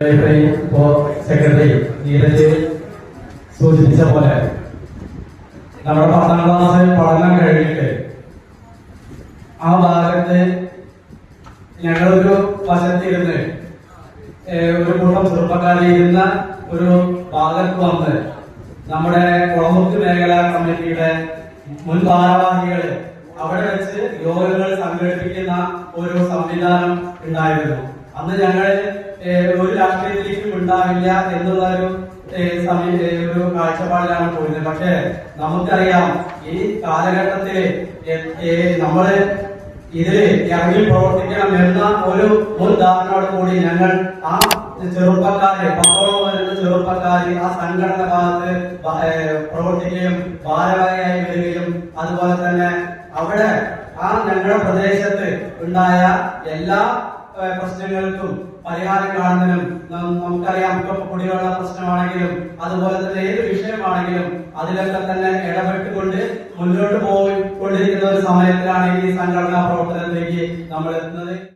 ഇപ്പോ സെക്രട്ടറി നീരജ് സൂചിപ്പിച്ച പോലെ നമ്മുടെ പത്താം ക്ലാസ് പഠനം കഴിഞ്ഞിട്ട് ആ ഭാഗത്ത് ഞങ്ങളൊരു വശത്തിരുന്ന് ഒരു കൂട്ടം ചെറുപ്പക്കാരിയിരുന്ന ഒരു ഭാഗത്ത് വന്ന് നമ്മുടെ കുളമുക്ക് മേഖലാ കമ്മിറ്റിയുടെ മുൻ ഭാരവാഹികൾ അവിടെ വെച്ച് യോഗങ്ങൾ സംഘടിപ്പിക്കുന്ന ഒരു സംവിധാനം ഉണ്ടായിരുന്നു. അന്ന് ഞങ്ങൾ ഒരു രാഷ്ട്രീയത്തിലേക്കും ഉണ്ടാവില്ല എന്നുള്ള ഒരു ഒരു കാഴ്ചപ്പാടിലാണ് പോയത് പക്ഷെ നമുക്കറിയാം ഈ കാലഘട്ടത്തിൽ നമ്മൾ ഇതിൽ ഇറങ്ങി പ്രവർത്തിക്കണം എന്ന ഒരു മുൻ ധാരണയോട് കൂടി ഞങ്ങൾ ആ ചെറുപ്പക്കാരെ പത്തോളം വരുന്ന ചെറുപ്പക്കാരെ ആ സംഘടന ഏഹ് പ്രവർത്തിക്കുകയും ഭാരവാഹിയായി വരികയും അതുപോലെ തന്നെ അവിടെ ആ ഞങ്ങളുടെ പ്രദേശത്ത് ഉണ്ടായ എല്ലാ പ്രശ്നങ്ങൾക്കും പരിഹാരം കാണുന്നതിനും നമുക്കറിയാം ഇപ്പൊ കുടിവെള്ള പ്രശ്നമാണെങ്കിലും അതുപോലെ തന്നെ ഏത് വിഷയമാണെങ്കിലും അതിലൊക്കെ തന്നെ ഇടപെട്ടുകൊണ്ട് മുന്നോട്ട് പോയിക്കൊണ്ടിരിക്കുന്ന ഒരു സമയത്തിലാണ് ഈ സംഘടനാ പ്രവർത്തനത്തിലേക്ക് നമ്മൾ എത്തുന്നത്.